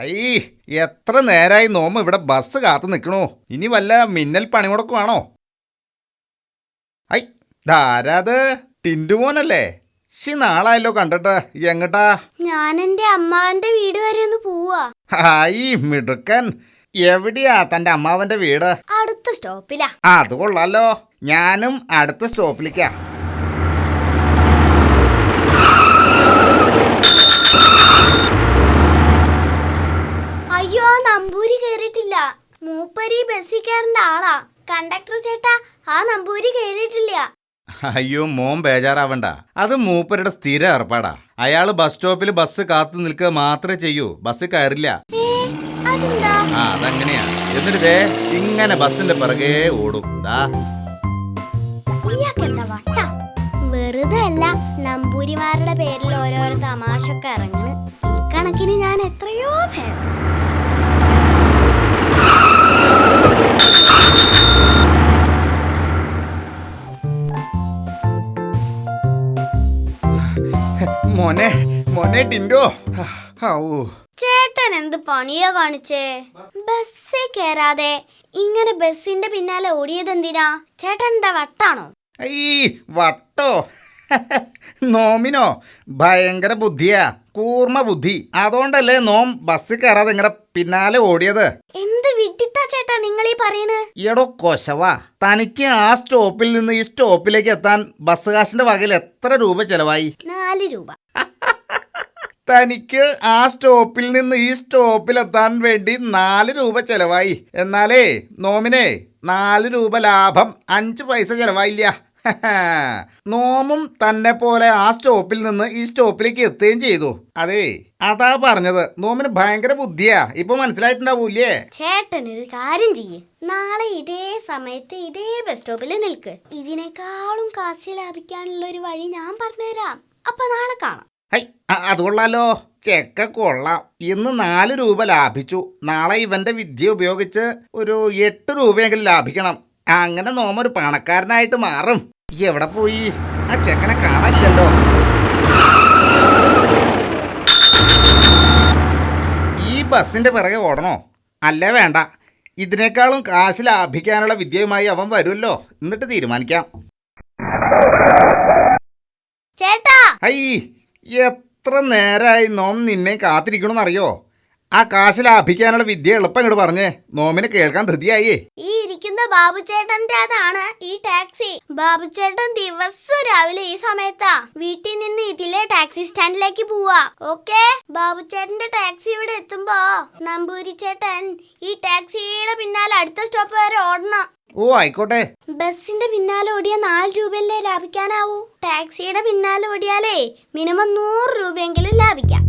I എത്ര നേരായി നോമ്പ് ഇവിടെ ബസ് കാത്തു നിൽക്കണു. ഇനി വല്ല മിന്നൽ പണിമുടക്കുവാണോ ഐ ധാരാത് ടിന്റുമോനല്ലേ ശി നാളായല്ലോ കണ്ടിട്ട്. എങ്ങട്ടാ? ഞാൻ എന്റെ അമ്മാവന്റെ വീട് വരെ ഒന്ന് പോവാ. ഹായ് മിടുക്കൻ. എവിടെയാ തന്റെ അമ്മാവന്റെ വീട്? അടുത്ത സ്റ്റോപ്പിലാ. അത് കൊള്ളാലോ. ഞാനും അടുത്ത സ്റ്റോപ്പിലേക്കാ അയ്യോ ആ നമ്പൂരി കേറിയിട്ടില്ല മൂപ്പരി ബസ്സിൽ കയറേണ്ട ആളാ. കണ്ടക്ടർ ചേട്ടാ ആ നമ്പൂരി കേറിയിട്ടില്ല. അയ്യോ മോം ബേജാറാവണ്ട. അത് മൂപ്പരുടെ സ്ഥിര ഏർപ്പാടാ. അയാൾ ബസ് സ്റ്റോപ്പിൽ ബസ് കാത്തു നിൽക്കുക മാത്രമേ ചെയ്യൂ. ബസ് കയറില്ല. ആ അതങ്ങനെയാ. എന്നിട്ട് ദേ ഇങ്ങനെ ബസ്സിന്റെ പിറകെ ഓടും. ദാ. വെറുതെ അല്ല നമ്പൂരിമാരുടെ പേരിൽ ഓരോരോ തമാശൊക്കെ ഇറങ്ങണ്. ഈ കണക്കിന് ഞാൻ എത്രയോ ഭേദം മോനെ മോനെ ടിൻഡോ. ഔ ചേട്ടൻ എന്ത് പണിയാ കാണിച്ചേ? ബസ്സേ കേറാതെ ഇങ്ങനെ ബസ്സിന്റെ പിന്നാലെ ഓടിയത് എന്തിനാ? ചേട്ടൻ എന്താ വട്ടാണോ? ഈ വട്ടോ. നോമിനോ ഭയങ്കര ബുദ്ധിയാ കൂർമ്മ ബുദ്ധി. അതുകൊണ്ടല്ലേ നോം ബസ്സിൽ കയറാതെ ഇങ്ങനെ പിന്നാലെ ഓടിയത്? എന്ത് വിട്ടിത്താ ചേട്ടാ നിങ്ങൾ ഈ പറയണ്? എടോ കൊശവാ തനിക്ക് ആ സ്റ്റോപ്പിൽ നിന്ന് ഈ സ്റ്റോപ്പിലേക്ക് എത്താൻ ബസ് കാശിന്റെ വകയിൽ എത്ര രൂപ ചെലവായി? നാല് രൂപ. തനിക്ക് ആ സ്റ്റോപ്പിൽ നിന്ന് ഈ സ്റ്റോപ്പിൽ എത്താൻ വേണ്ടി നാല് രൂപ ചെലവായി. എന്നാലേ നോമിനെ നാല് രൂപ ലാഭം അഞ്ച് പൈസ ചെലവായില്ല. നോമും തന്നെ പോലെ ആ സ്റ്റോപ്പിൽ നിന്ന് ഈ സ്റ്റോപ്പിലേക്ക് എത്തുകയും ചെയ്തു. അതെ അതാ പറഞ്ഞത്. നോമിന് ഭയങ്കര ബുദ്ധിയാ. ഇപ്പൊ മനസ്സിലായിട്ടുണ്ടാവൂല്ലേ? ചേട്ടൻ ഒരു കാര്യം ചെയ്യ്. നാളെ ഇതേ സമയത്ത് ഇതേ ബസ് സ്റ്റോപ്പിൽ നിൽക്ക്. ഇതിനേക്കാളും കാശ് ലാഭിക്കാനുള്ള ഒരു വഴി ഞാൻ പറഞ്ഞുതരാം. അപ്പൊ നാളെ കാണാം. ഹൈ അത് കൊള്ളാലോ. ചെക്ക കൊള്ളാം. ഇന്ന് നാല് രൂപ ലാഭിച്ചു. നാളെ ഇവന്റെ വിദ്യ ഉപയോഗിച്ച് ഒരു എട്ട് രൂപയെങ്കിലും ലാഭിക്കണം. അങ്ങനെ നോമ ഒരു പണക്കാരനായിട്ട് മാറും. എവിടെ പോയി? ആ ചെക്കനെ കാണാനില്ലല്ലോ. ഈ ബസ്സിന്റെ പിറകെ ഓടണോ? അല്ലേ വേണ്ട. ഇതിനേക്കാളും കാശ് ലാഭിക്കാനുള്ള വിദ്യയുമായി അവൻ വരുമല്ലോ. എന്നിട്ട് തീരുമാനിക്കാം. ചേട്ടാ ഹൈ എത്ര നേരമായി നോം നിന്നെ കാത്തിരിക്കണമെന്നറിയോ ആ കാശ് ലാഭിക്കാനുള്ള വിദ്യ എളുപ്പം ഇങ്ങോട്ട് പറഞ്ഞേ. നോമിനെ കേൾക്കാൻ ധൃതിയായി ഈ ഇരിക്കുന്ന ബാബു ചേട്ടന്റെ അതാണ് ഈ ടാക്സി. ബാബു ചേട്ടൻ ദിവസം രാവിലെ ഈ സമയത്താ. വീട്ടിൽ നിന്ന് ഇതിലെ ടാക്സി സ്റ്റാൻഡിലേക്ക് പോവാ. ഓക്കെ? ബാബു ചേട്ടന്റെ ടാക്സി ഇവിടെ എത്തുമ്പോ നമ്പൂരി ചേട്ടൻ ഈ ടാക്സിയുടെ പിന്നാലെ അടുത്ത സ്റ്റോപ്പ് വരെ ഓടണം. ഓ ആയിക്കോട്ടെ. ബസ്സിന്റെ പിന്നാലെ ഓടിയ നാല് രൂപയല്ലേ ലാഭിക്കാനാവൂ? ടാക്സിയുടെ പിന്നാലെ ഓടിയാലേ മിനിമം നൂറ് രൂപയെങ്കിലും ലാഭിക്കാം.